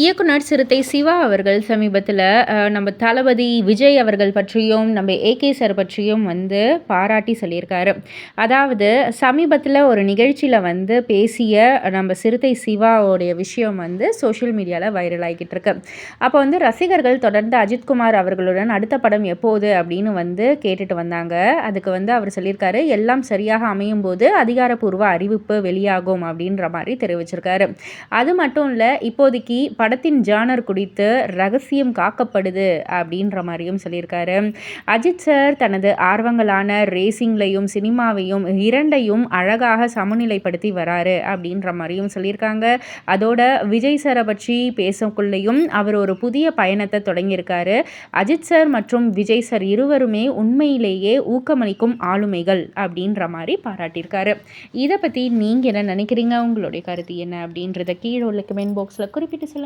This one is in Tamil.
இயக்குனர் சிறுத்தை சிவா அவர்கள் சமீபத்தில் நம்ம தளபதி விஜய் அவர்கள் பற்றியும் நம்ம ஏகே சார் பற்றியும் வந்து பாராட்டி சொல்லியிருக்காரு. அதாவது சமீபத்தில் ஒரு நிகழ்ச்சியில் வந்து பேசிய நம்ம சிறுத்தை சிவாவோடைய விஷயம் வந்து சோஷியல் மீடியாவில் வைரல் ஆகிக்கிட்டு இருக்கு அப்போ வந்து ரசிகர்கள் தொடர்ந்து அஜித்குமார் அவர்களுடன் அடுத்த படம் எப்போது அப்படின்னு வந்து கேட்டுட்டு வந்தாங்க. அதுக்கு வந்து அவர் சொல்லியிருக்காரு எல்லாம் சரியாக அமையும் போது அதிகாரப்பூர்வ அறிவிப்பு வெளியாகும் அப்படின்ற மாதிரி தெரிவிச்சிருக்காரு. அது மட்டும் இல்லை இப்போதைக்கு படத்தின் ஜானர் குறித்து ரகசியம் காக்கப்படுது அப்படின்ற மாதிரியும் சொல்லியிருக்காரு. அஜித் சார் தனது ஆர்வங்களான ரேசிங்லையும் சினிமாவையும் இரண்டையும் அழகாக சமநிலைப்படுத்தி வராரு அப்படின்ற மாதிரியும் சொல்லியிருக்காங்க. அதோட விஜய் சாரை பற்றி பேசக்குள்ளேயும் அவர் ஒரு புதிய பயணத்தை தொடங்கியிருக்காரு. அஜித் சார் மற்றும் விஜய் சார் இருவருமே உண்மையிலேயே ஊக்கமளிக்கும் ஆளுமைகள் அப்படின்ற மாதிரி பாராட்டியிருக்காரு. இதை பற்றி நீங்கள் என்ன நினைக்கிறீங்க? உங்களுடைய கருத்து என்ன அப்படின்றத கீழே உள்ள கமெண்ட் பாக்ஸில் குறிப்பிட்டு சொல்லுங்கள்